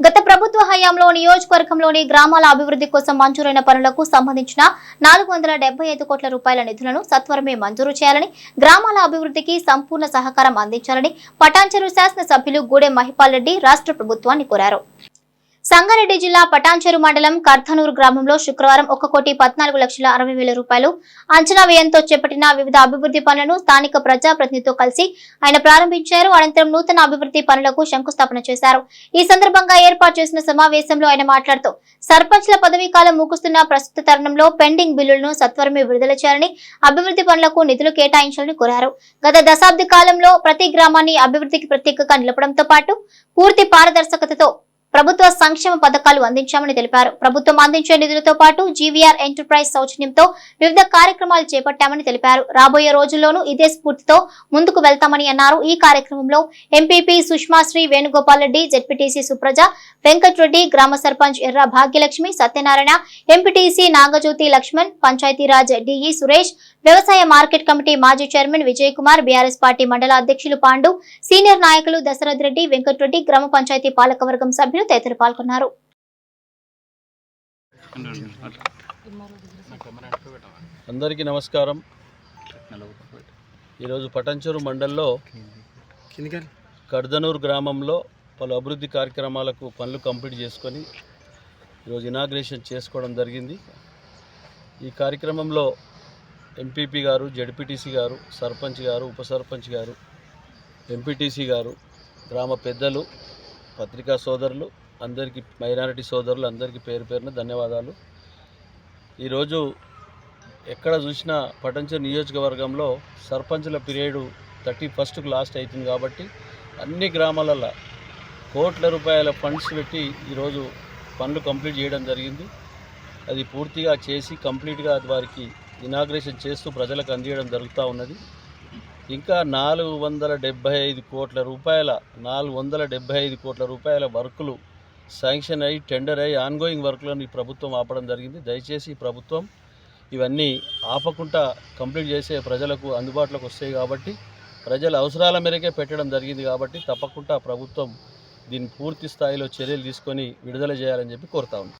గత ప్రభుత్వ హయాంలో నియోజకవర్గంలోని గ్రామాల అభివృద్ధి కోసం మంజూరైన పనులకు సంబంధించిన నాలుగు వందల డెబ్బై ఐదు కోట్ల రూపాయల నిధులను సత్వరమే మంజూరు చేయాలని గ్రామాల అభివృద్ధికి సంపూర్ణ సహకారం అందించాలని పటాంచెరు శాసనసభ్యులు గూడెం మహిపాల్ రెడ్డి రాష్ట్ర ప్రభుత్వాన్ని కోరారు. సంగారెడ్డి జిల్లా పటాన్చెరు మండలం కర్ధనూరు గ్రామంలో శుక్రవారం ఒక కోటి పద్నాలుగు లక్షల అరవై వేల రూపాయలు అంచనా వ్యయంతో చేపట్టిన వివిధ అభివృద్ధి పనులను స్థానిక ప్రజాప్రతినిధితో కలిసి ఆయన ప్రారంభించారు. అనంతరం నూతన అభివృద్ధి పనులకు శంకుస్థాపన చేశారు. ఈ సందర్భంగా ఏర్పాటు చేసిన సమావేశంలో ఆయన మాట్లాడుతూ సర్పంచ్ల పదవీ కాలం ముగుస్తున్న ప్రస్తుత తరుణంలో పెండింగ్ బిల్లులను సత్వరమే విడుదల చేయాలని అభివృద్ధి పనులకు నిధులు కేటాయించాలని కోరారు. గత దశాబ్ద కాలంలో ప్రతి గ్రామాన్ని అభివృద్ధికి ప్రత్యేకంగా నిలపడంతో పాటు పూర్తి పారదర్శకతతో ప్రభుత్వ సంక్షేమ పథకాలు అందించామని తెలిపారు. ప్రభుత్వం అందించే నిధులతో పాటు జీవీఆర్ ఎంటర్ప్రైజ్ సౌజన్యంతో వివిధ కార్యక్రమాలు చేపట్టామని తెలిపారు. రాబోయే రోజుల్లోనూ ఇదే స్ఫూర్తితో ముందుకు వెళ్తామని అన్నారు. ఈ కార్యక్రమంలో ఎంపీపీ సుష్మాశ్రీ వేణుగోపాల్ రెడ్డి జెడ్పీటీసీ సుప్రజ వెంకట్రెడ్డి గ్రామ సర్పంచ్ ఎర్ర భాగ్యలక్ష్మి సత్యనారాయణ ఎంపీటీసీ నాగజ్యోతి లక్ష్మణ్ పంచాయతీరాజ్ డిఈ సురేష్ వ్యవసాయ మార్కెట్ కమిటీ మాజీ chairman Vijay Kumar BRS party మండల అధ్యక్షులు పాండు సీనియర్ నాయకులు దశరథ్ రెడ్డి వెంకట్రెడ్డి గ్రామ పంచాయతీ పాలకవర్గం సభ్యులు తదితరులు పాల్గొన్నారు. అందరికీ నమస్కారం. ఈరోజు పటంచూరు మండల్లో కర్దనూరు గ్రామంలో పలు అభివృద్ధి కార్యక్రమాలకు పనులు కంప్లీట్ చేసుకొని ఈరోజు ఇనాగ్రేషన్ చేసుకోవడం జరిగింది. ఈ కార్యక్రమంలో ఎంపీపీ గారు జడ్పీటీసీ గారు సర్పంచ్ గారు ఉప సర్పంచ్ గారు ఎంపీటీసీ గారు గ్రామ పెద్దలు పత్రికా సోదరులు అందరికీ మైనారిటీ సోదరులు అందరికీ పేరు పేరున ధన్యవాదాలు. ఈరోజు ఎక్కడ చూసినా పటంచర్ నియోజకవర్గంలో సర్పంచ్ల పీరియడ్ థర్టీ ఫస్ట్కు లాస్ట్ అవుతుంది కాబట్టి అన్ని గ్రామాలలో కోట్ల రూపాయల ఫండ్స్ పెట్టి ఈరోజు పనులు కంప్లీట్ చేయడం జరిగింది. అది పూర్తిగా చేసి కంప్లీట్గా వారికి ఇనాగ్రేషన్ చేస్తూ ప్రజలకు అందియడం జరుగుతూ ఉన్నది. ఇంకా నాలుగు వందల డెబ్బై ఐదు కోట్ల రూపాయల నాలుగు వందల డెబ్బై ఐదు కోట్ల రూపాయల వర్కులు శాంక్షన్ అయ్యి టెండర్ అయ్యి ఆన్గోయింగ్ వర్క్లను ఈ ప్రభుత్వం ఆపడం జరిగింది. దయచేసి ఈ ప్రభుత్వం ఇవన్నీ ఆపకుండా కంప్లీట్ చేసే ప్రజలకు అందుబాటులోకి వస్తాయి కాబట్టి ప్రజల అవసరాల మేరకే పెట్టడం జరిగింది కాబట్టి తప్పకుండా ప్రభుత్వం దీన్ని పూర్తి స్థాయిలో చర్యలు తీసుకొని విడుదల చేయాలని చెప్పి కోరుతా ఉన్నాం.